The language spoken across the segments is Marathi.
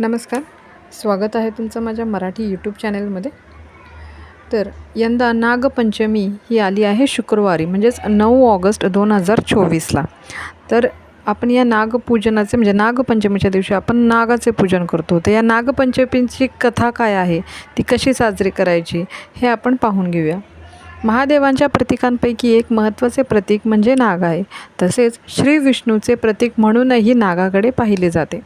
नमस्कार. स्वागत आहे तुमचं माझ्या मराठी यूट्यूब चॅनेलमध्ये तर यंदा नागपंचमी ही आली आहे शुक्रवारी म्हणजेच नऊ ऑगस्ट दोन हजार चोवीसला. तर आपण या नागपूजनाचे म्हणजे नागपंचमीच्या दिवशी आपण नागाचे पूजन करतो. तर या नागपंचमीची कथा काय आहे? ती कशी साजरी करायची? हे आपण पाहून घेऊया. महादेवांच्या प्रतीकांपैकी एक महत्त्वाचे प्रतीक म्हणजे नाग आहे. तसेच श्री विष्णूचे प्रतीक म्हणूनही नागाकडे पाहिले जाते.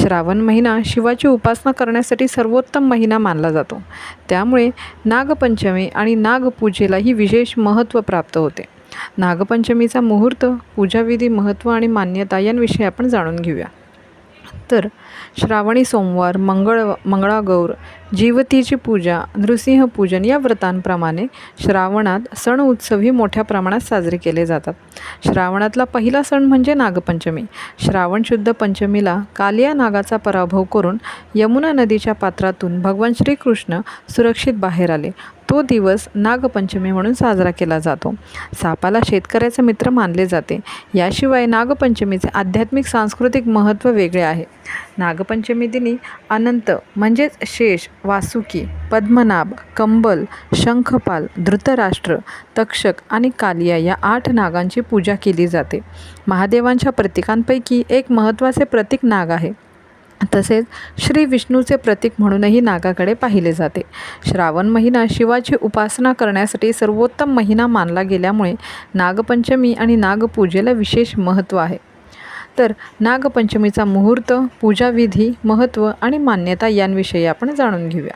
श्रावण महिना शिवाची उपासना करण्यासाठी सर्वोत्तम महिना मानला जातो. त्यामुळे नागपंचमी आणि नागपूजेलाही विशेष महत्त्व प्राप्त होते. नागपंचमीचा मुहूर्त पूजाविधी महत्त्व आणि मान्यता यांविषयी आपण जाणून घेऊया. तर श्रावणी सोमवार मंगळ मंगळागौर जीवतीची पूजा नृसिंह पूजन या व्रतांप्रमाणे श्रावणात सण उत्सवही मोठ्या प्रमाणात साजरे केले जातात. श्रावणातला पहिला सण म्हणजे नागपंचमी. श्रावण शुद्ध पंचमीला कालिया नागाचा पराभव करून यमुना नदीच्या पात्रातून भगवान श्रीकृष्ण सुरक्षित बाहेर आले. तो दिवस नागपंचमी म्हणून साजरा केला जातो. सापाला शेतकऱ्याचा मित्र मानले जाते. याशिवाय नागपंचमीचे आध्यात्मिक सांस्कृतिक महत्त्व वेगळे आहे. नागपंचमी दिनी अनंत म्हणजेच शेष वासुकी पद्मनाभ कंबल शंखपाल धृतराष्ट्र तक्षक आणि कालिया या आठ नागांची पूजा केली जाते. महादेवांच्या प्रतीकांपैकी एक महत्त्वाचे प्रतीक नाग आहे. तसेच श्री विष्णूचे प्रतीक म्हणूनही नागाकडे पाहिले जाते. श्रावण महिना शिवाची उपासना करण्यासाठी सर्वोत्तम महिना मानला गेल्यामुळे नागपंचमी आणि नागपूजेला विशेष महत्त्व आहे. तर नागपंचमीचा मुहूर्त पूजाविधी महत्त्व आणि मान्यता यांविषयी आपण जाणून घेऊया.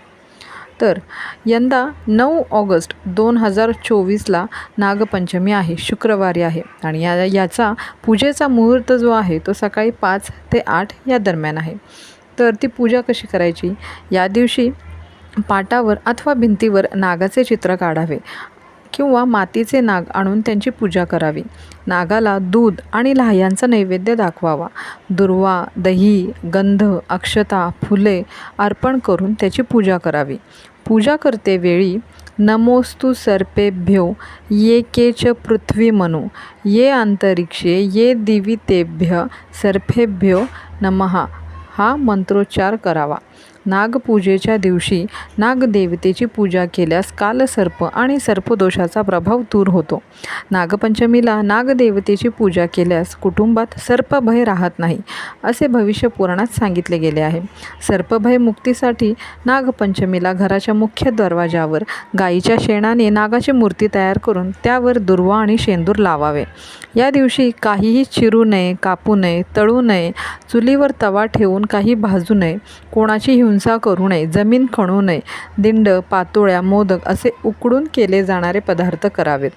तर यंदा नऊ ऑगस्ट दोन हजार चोवीसला नागपंचमी आहे शुक्रवारी आहे आणि या याचा पूजेचा मुहूर्त जो आहे तो सकाळी पाच ते आठ या दरम्यान आहे. तर ती पूजा कशी करायची? या दिवशी पाटावर अथवा भिंतीवर नागाचे चित्र काढावे किंवा मातीचे नाग आणून त्यांची पूजा करावी. नागाला दूध आणि लाह्यांचा नैवेद्य दाखवावा. दुर्वा दही गंध अक्षता फुले अर्पण करून त्याची पूजा करावी. पूजा करते वेळी नमोस्तु सर्पेभ्यो ये के च पृथ्वी मनु ये अंतरिक्षे ये दिवितेभ्य सर्पेभ्यो नमः हा मंत्रोच्चार करावा. नागपूजेच्या दिवशी नागदेवतेची पूजा केल्यास कालसर्प आणि सर्पदोषाचा प्रभाव दूर होतो. नागपंचमीला नागदेवतेची पूजा केल्यास कुटुंबात सर्पभय राहत नाही असे भविष्य पुराणात सांगितले गेले आहे. सर्पभय मुक्तीसाठी नागपंचमीला घराच्या मुख्य दरवाजावर गाईच्या शेणाने नागाची मूर्ती तयार करून त्यावर दुर्वा आणि शेंदूर लावावे. या दिवशी काहीही चिरू नये कापू नये तळू नये चुलीवर तवा ठेवून काही भाजू नये कोणाची हिंसा करू नये जमीन खणू नये दिंड पातोळ्या मोदक असे उकडून केले जाणारे पदार्थ करावेत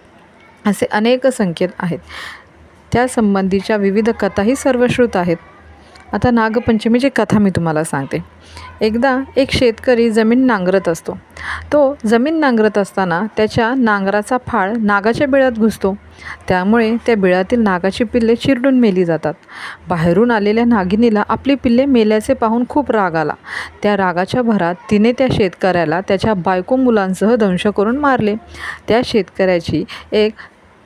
असे अनेक संकेत आहेत. त्यासंबंधीच्या विविध कथाही सर्वश्रुत आहेत. आता नागपंचमीची कथा मी तुम्हाला सांगते. एकदा एक शेतकरी जमीन नांगरत असतो. तो जमीन नांगरत असताना त्याच्या नांगराचा फाळ नागाच्या बिळात घुसतो. त्यामुळे त्या बिळातील नागाची पिल्ले चिरडून मेली जातात. बाहेरून आलेल्या नागिनीला आपली पिल्ले मेल्याचे पाहून खूप राग आला. त्या रागाच्या भरात तिने त्या शेतकऱ्याला त्याच्या बायको मुलांसह दंश करून मारले. त्या शेतकऱ्याची एक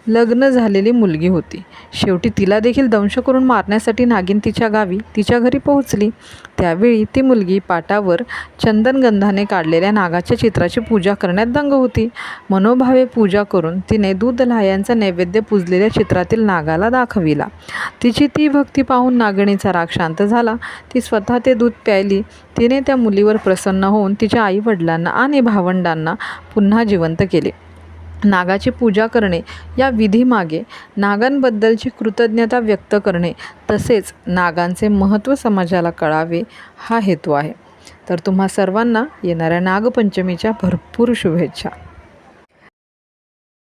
लग्न झालेली मुलगी होती. शेवटी तिला देखील दंश करून मारण्यासाठी नागिन तिच्या गावी तिच्या घरी पोहोचली. त्यावेळी ती मुलगी पाटावर चंदनगंधाने काढलेल्या नागाच्या चित्राची पूजा करण्यात दंग होती. मनोभावे पूजा करून तिने दूध लाह्यांचा नैवेद्य पूजलेल्या चित्रातील नागाला दाखविला. तिची ती भक्ती पाहून नागिणीचा राग शांत झाला. ती स्वतः ते दूध प्यायली. तिने त्या मुलीवर प्रसन्न होऊन तिच्या आईवडिलांना आणि भावंडांना पुन्हा जिवंत केले. नागाची पूजा करणे या विधीमागे नागांबद्दलची कृतज्ञता व्यक्त करणे तसेच नागांचे महत्त्व समाजाला कळावे हा हेतू आहे. तर तुम्हा सर्वांना येणाऱ्या नागपंचमीच्या भरपूर शुभेच्छा.